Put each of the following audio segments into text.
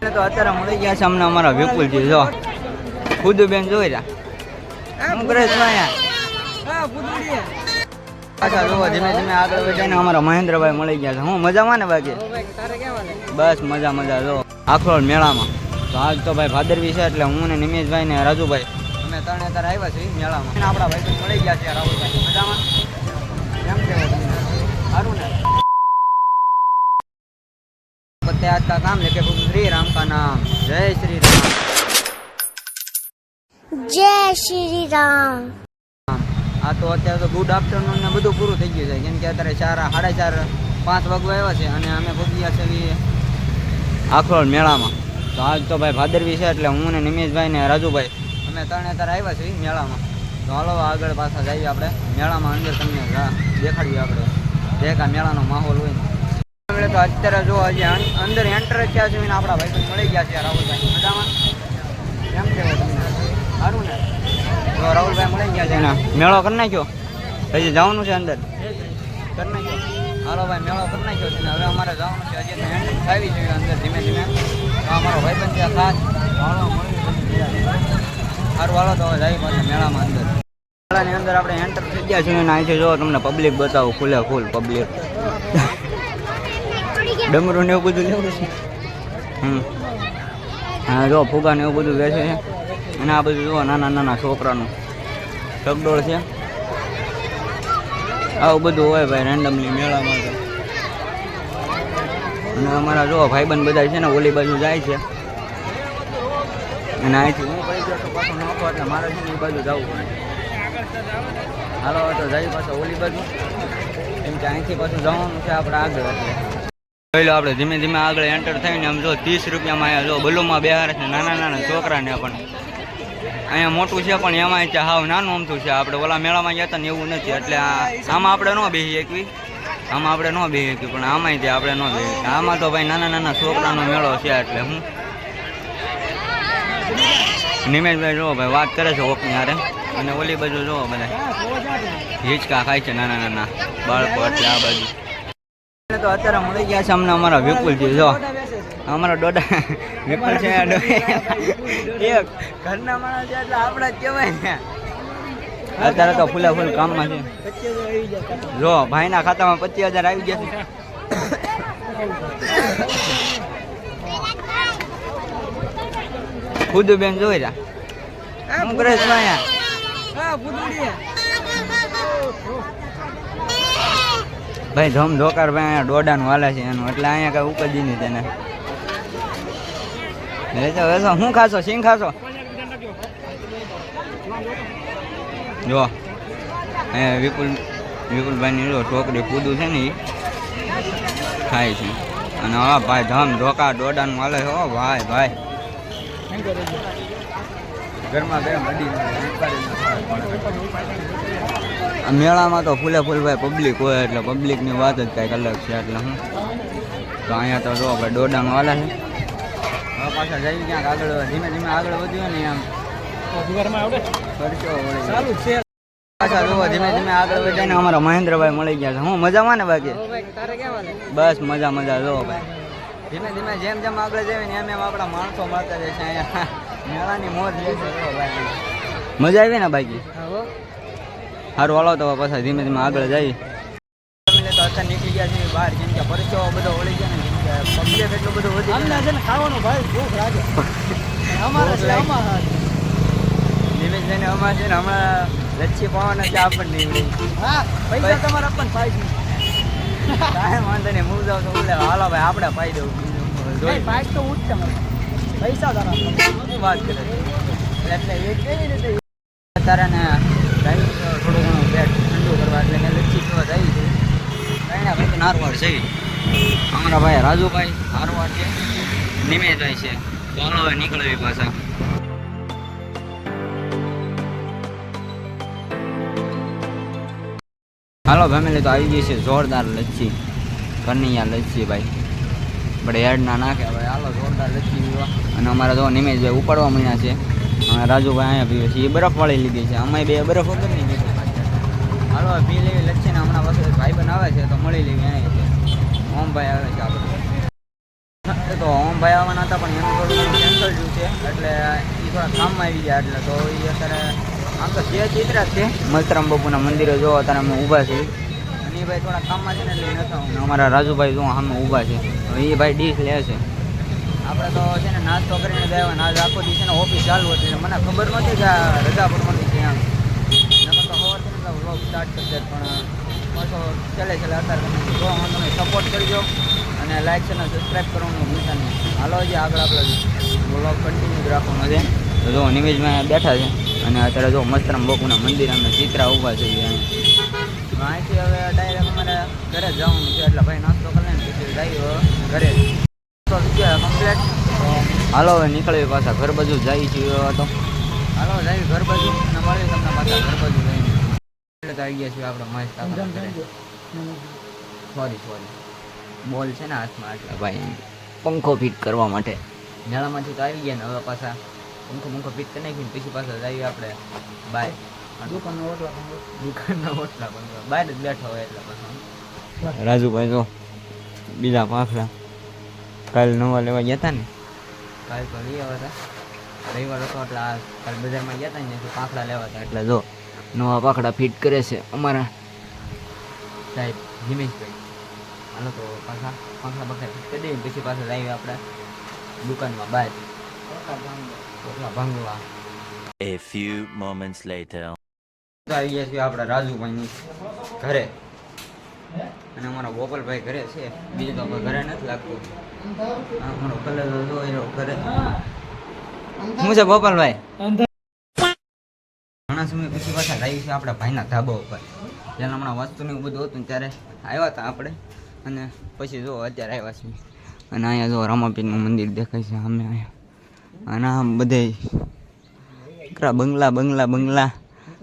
તો અત્યારે મળી ગયા છે અમને અમારા વિપુલજી જો. ખુદ બેન જોઈ રહ્યા. શું કરે છે અહીંયા? પાછા જોવો ધીમે ધીમે આગળ વધીને અમારા મહેન્દ્રભાઈ મળી ગયા છે. હું મજામાં ને બાકી? બસ મજા મજા જો. આખરોડ મેળામાં. તો આજ તો ભાઈ ભાદરવી છે એટલે હું ને નિમેશભાઈ ને રાજુભાઈ. અમે ત્રણે તારે આવ્યા છીએ મેળામાં. આપણા ભાઈ મળી ગયા છે રાહુલભાઈ. મજામાં? કેમ કેવું સારું ને? पत्ते आज का काम लेके प्रभु श्री राम का नाम जय श्री राम જય શ્રી રામ આ તો અત્યારે તો ગુડ આફ્ટરનૂન ને બધું પૂરું થઈ ગયું છે કેમ કે અત્યારે ચાર સાડા ચાર પાંચ વાગવા આવ્યા છે અને અમે પહોંચ્યા છે આખરોડ મેળામાં તો આજ તો ભાઈ ભાદરવી છે એટલે હું ને નિમેશભાઈ ને રાજુભાઈ અમે ત્રણે અત્યારે આવ્યા છીએ મેળામાં તો હાલો આગળ પાછા જઈએ આપણે મેળામાં અંદર તમને જા- દેખાડીએ આપણે જે કા મેળાનો માહોલ હોય ને તો અત્યારે જો હજી અંદર એન્ટર જ થયા છે આપણા ભાઈ મળી ગયા છે, રાહુલભાઈ. મજામાં? કેમ છે સારું ને? તો રાહુલભાઈ મળી ગયા છે ને મેળો કરી નાખ્યો? હજી જવાનું છે અંદર? કરી નાખ્યો? હાલો ભાઈ, મેળો કરી નાખ્યો છે હવે અમારે જવાનું છે, હજી એન્ટર આવી જોઈએ અંદર ધીમે ધીમે. અમારો પણ ત્યાં ખાસ. હાલો સારું, હાલો, તો હવે જાય પાછા મેળામાં અંદર. મેળાની અંદર આપણે એન્ટર થઈ ગયા છીએ, ને અહીંથી જો તમને પબ્લિક બતાવું, ખુલે ફૂલ પબ્લિક ડમરું ને એવું બધું લેવું છે. હા, જો ફુગા ને એવું બધું વેચે છે. અને આ બધું જુઓ, નાના નાના છોકરાનું. ચકડોળ છે. આવું બધું હોય ભાઈ રેન્ડમલી મેળામાં તો અને અમારા જો ભાઈબંધ બધા છે ને, ઓલી બાજુ જાય છે. અને અહીંથી હું પડી ગયો તો પાછો નહોતો એટલે મારે છે ને એ બાજુ જવું પડે. હાલો, તો જઈ પાછો ઓલી બાજુ. કેમ કે અહીંથી પાછું જવાનું છે આપણે આગળ, એટલે. પહેલો આપણે ધીમે ધીમે આગળ એન્ટર થઈને આમ જો ત્રીસ રૂપિયામાં અહીંયા જો બલુમાં બેહારે છે નાના નાના છોકરાને પણ. અહીંયા મોટું છે પણ એમાં છે હાવ નાનું અમથું છે. આપણે ઓલા મેળામાં ગયા હતા ને એવું નથી. એટલે આમાં આપણે ન બેસી શકવી. આમાં આપણે ન બેસી શકીએ પણ આમાંય તે આપણે ન બેસી. આમાં તો ભાઈ નાના નાના છોકરાનો મેળો છે એટલે હું. નિમેશભાઈ જુઓ ભાઈ વાત કરે છે ઓકની હારે. અને ઓલી બાજુ જુઓ બધા હિંચકા ખાય છે નાના નાના બાળકો. એટલે આ બાજુ. તો અત્યારે મળી ગયા છે અમને અમારા વિપુલજી જો. અમારા ડોડા વિપુલ છે એક ઘરના માણસ છે એટલે આપણે જ કહેવાય ને. અત્યારે તો ફૂલા ફૂલ કામમાં છે. જો ભાઈના ખાતામાં પચીસ હજાર આવી ગયા છે. ખુદ બેન જોઈ રહ્યા. શું કરે છે અહીંયા ભાઈ ધમ ધોકાર ભાઈ, અહીંયા દોડાનું હાલે છે એનું, એટલે અહીંયા કઈ ઉપજી નહીં તેને. વેચો વેચો શું ખાશો સિંગ ખાશો? જો, અહીંયા વિપુલ, વિપુલભાઈની જો છોકરી કૂદું છે ને એ ખાય છે. અને હા, ભાઈ ધમ ધોકા દોડાનું હાલે છે, હો, ભાઈ ભાઈ. ઘરમાં મેળામાં તો ફૂલે ફૂલ ભાઈ પબ્લિક હોય એટલે પબ્લિકની વાત જ કંઈક અલગ છે એટલે હું? તો અહીંયા તો જો ભાઈ દોડાનું વાલા છે. હવે પાછા જઈ ક્યાંક આગળ ધીમે ધીમે આગળ વધ્યો ને આમ ખર્ચો જાય. પાછા ધીમે ધીમે આગળ વધીને અમારા મહેન્દ્રભાઈ મળી ગયા છે. હું મજામાં ને બાકી? બસ મજા મજા જો ભાઈ. ધીમે ધીમે જેમ જેમ આગળ જઈએ ને એમ એમ આપણા માણસો મળતા જાય છે અહીંયા. મેળાની મોજ આવી ને બાકી? સારું હાલો તો પાછા ધીમે ધીમે આગળ જઈએ. તો અત્યારે નીકળી ગયા છીએ બહાર કેમ કે પરચો બધો વળી ગયા ને કેમ કે પબ્લિક એટલું બધું વધી ગયું. છે ને ખાવાનું ભાઈ ભૂખ લાગે. અમારે નિમેશભાઈને અમારે. છે ને હમણાં લચ્છી પાવાના છે આપણને. પૈસા તમારા પણ પાઈ કાંઈ વાંધો નહીં હું જાઉં તો બોલે હાલો ભાઈ આપણે ફાયદો તો ઉઠ પૈસા શું વાત કરે એટલે એ થોડું ઘણું પેટ ઠંડુ કરવા એટલે મેં લચ્છી પીવા જાય છે. કાંઈ ભાઈ નારવાડ છે. અમારા ભાઈ રાજુભાઈ નારવાડ છે. જાય છે. હાલો હવે નીકળવી પાછા. હાલો, ફેમિલી તો આવી ગઈ છે. જોરદાર લચ્છી. કનૈયા લચ્છી ભાઈ. આપણે હેડ નાખે. હવે હાલો જોરદાર લખી પીવા અને અમારા જો નિમેશભાઈ ઉપાડવા મળ્યા છે. રાજુભાઈ અહીંયા પીવે છે. એ બરફ વાળી લીધી છે. અમે બે બરફ વગર નહીં પીધી હાલો પી લેવી લચ્છી ને હમણાં પાછું ભાઈ બન આવે છે તો મળી લેવી અહીંયા ઓમભાઈ આવે છે આપણે. તો ઓમભાઈ આવવાના હતા, પણ એનું થોડું કેન્સલ થયું છે. એટલે એ થોડા કામમાં આવી ગયા. એટલે તો એ અત્યારે આમ તો જે ચિત્ર છે મલતરામ બાપુના મંદિરે જો અત્યારે અમે ઊભા છીએ. એ ભાઈ થોડા કામમાં છે ને એટલે નથી આવું અમારા રાજુભાઈ જો સામે ઊભા છે. એ ભાઈ ડીશ લે છે. આપણે તો છે ને નાસ્તો કરીને ગયા હોય નાસ્તો આખો છે ને ઓફિસ ચાલુ હતી મને ખબર નહોતી કે આ રજા પડવાની છે આમ નકર તો સવારથી ને વ્લોગ સ્ટાર્ટ કરી દે પણ પાછો ચાલે ચાલે અત્યારે જો હું તમે સપોર્ટ કરજો અને લાઈક છે ને સબસ્ક્રાઈબ કરવાનું ભૂલતા નહીં. હાલો જે આગળ આપણે વ્લોગ કન્ટિન્યુ રાખવાનો છે. તો જો નિમેશમાં બેઠા છે. અને અત્યારે જો મસ્તરામ બાપુના મંદિર અમે ચિત્રા ઊભા છે અહીંયા અહીંથી હવે ડાયરેક્ટ અમારે ઘરે જવાનું છે એટલે ભાઈ નાસ્તો કરી લઈને પછી જાય ઘરે. તો કમ્પ્લેટ હાલો હવે નીકળવી પાછા ઘર બાજુ જાય છીએ તો. હાલો જાય ઘર બાજુ અને મળીએ તમને પાછા ઘર બાજુ જઈને. એટલે આવી ગયા છીએ આપણે મહેશ સોરી સોરી બોલ છે ને હાથમાં એટલે. ભાઈ પંખો ફિટ કરવા માટે. મેળામાંથી તો આવી ગયા ને હવે પાછા. પંખો પંખો ફિટ કરી નાખીને પછી પાછા જઈએ આપણે. બાય દુકાનના ઓટલા દુકાનના ઓટલા પંખો બહાર જ બેઠા હોય એટલે પાછા. રાજુભાઈ જો બીજા પાખલા કાલ નવા લેવા ગયા હતા ને? કાલ તો લઈ આવ્યા હતા રવિવાર હતો એટલે આ કાલ બજારમાં ગયા હતા ને તો પાંખડા લેવા હતા એટલે જો નવા પાખડા ફિટ કરે છે અમારા. સાહેબ હિમેશભાઈ. હાલો તો પાછા પાંખડા પાંખડા ફિટ કરી દઈએ પછી પાછા લાવીએ આપણે દુકાનમાં બહાર. ઓટલા ભાંગવા. A few moments later. આવી ગયા છીએ આપણા રાજુભાઈની ઘરે. અને અમારા ગોપાલભાઈ ઘરે છે. બીજું તો ઘરે નથી લાગતું. આ અમારો કલર હતો ઘરે. શું છે ગોપાલભાઈ? ઘણા સમય પછી પાછા લાવી છે આપણા ભાઈના ધાબા ઉપર. જ્યારે હમણાં વસ્તુ ને એવું બધું હતું ત્યારે આવ્યા હતા આપણે. અને પછી જો અત્યારે આવ્યા છીએ. અને અહીંયા જો રામાપીરનું મંદિર દેખાય છે અમે અહીંયા. અને આમ બધે બંગલા બંગલા બંગલા.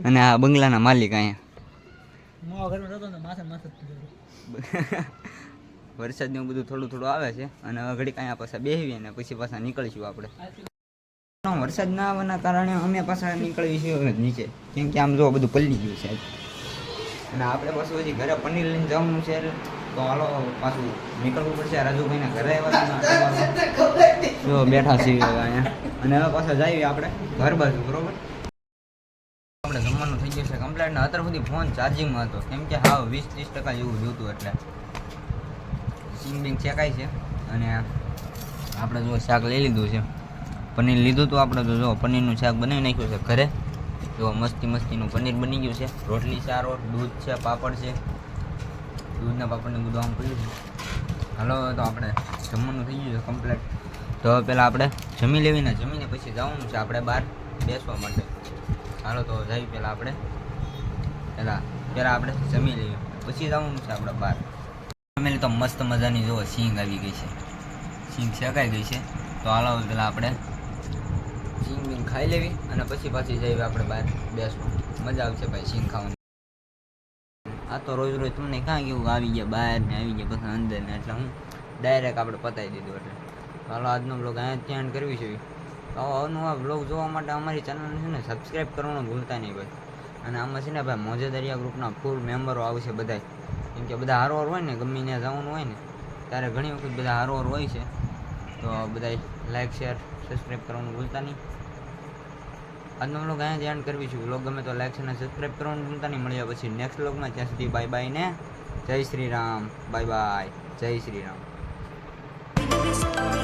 અને આ બંગલાના માલિક અહીંયા. વરસાદ ને એવું બધું થોડું થોડું આવે છે. અને હવે ઘડીક અહીંયા પાછા બેસીએ ને પછી પાછા નીકળીશું આપણે. વરસાદ ના આવવાના કારણે અમે પાછા નીકળવી છીએ હવે નીચે. કેમ કે આમ જો બધું પલ્લી ગયું છે. અને આપણે પાછું હજી ઘરે પનીર લઈને જવાનું છે. તો હાલો, પાછું નીકળવું પડશે. રાજુભાઈના ઘરે આવ્યા જો બેઠા છીએ અહીંયા. અને હવે પાછા જઈએ આપણે, ઘર બાજુ, બરોબર આપણે જમવાનું થઈ ગયું છે કમ્પ્લેટ ને અત્યાર સુધી ફોન ચાર્જિંગમાં હતો. કેમ કે હા વીસ ત્રીસ ટકા જેવું જોતું એટલે. સિંગ બિંગ ચેકાય છે. અને આપણે જો શાક લઈ લીધું છે. પનીર લીધું તો આપણે તો જો પનીરનું શાક બનાવી નાખ્યું છે ઘરે. જો મસ્તી મસ્તીનું પનીર બની ગયું છે. રોટલી સારો દૂધ છે, પાપડ છે. દૂધના પાપડને બધું આમ પડ્યું છે. હાલો તો આપણે જમવાનું થઈ ગયું છે કમ્પ્લેટ તો પહેલાં આપણે જમી લેવીને જમીને પછી જવાનું છે આપણે બહાર બેસવા માટે. હાલો, તો જઈ પહેલાં આપણે. પહેલાં પહેલાં આપણે જમી લઈએ. પછી જવાનું છે આપણે બહાર. ફેમિલી તો મસ્ત મજાની જુઓ, સિંગ આવી ગઈ છે. સિંગ શેકાઈ ગઈ છે. તો હાલો પહેલાં આપણે સિંગ બિંગ ખાઈ લેવી અને પછી પાછી જઈએ આપણે બહાર બેસવું. મજા આવશે ભાઈ, સિંગ ખાવાની. આ તો રોજ રોજ તમને કાં કેવું આવી ગયા, બહાર ને આવી ગયા, પછી અંદર ને, એટલે હું ડાયરેક્ટ આપણે પતાવી દીધું એટલે. હાલો, આજનો બ્લોગ અહીંયા ત્યાં કરવી છે. તો અવનવા બ્લોગ જોવા માટે અમારી ચેનલને છે ને સબસ્ક્રાઈબ કરવાનું ભૂલતા નહીં ભાઈ. અને આમાં છે ને ભાઈ મોજે દરિયા ગ્રુપના ફૂલ મેમ્બરો આવશે બધાય. કેમ કે બધા હારોર હોય ને, ગમે ત્યાં જવાનું હોય ને, ત્યારે ઘણી વખત બધા હારોર હોય છે. તો બધાય લાઇક શેર સબસ્ક્રાઈબ કરવાનું ભૂલતા નહીં. આજનો વ્લોગ અહીંયા ધ્યાન કરવી છું. વ્લોગ ગમે તો લાઇક અને સબસ્ક્રાઈબ કરવાનું ભૂલતા નહીં. મળ્યા પછી નેક્સ્ટ વ્લોગમાં ત્યાં સુધી બાય બાય ને. જય શ્રી રામ. બાય બાય જય શ્રી રામ.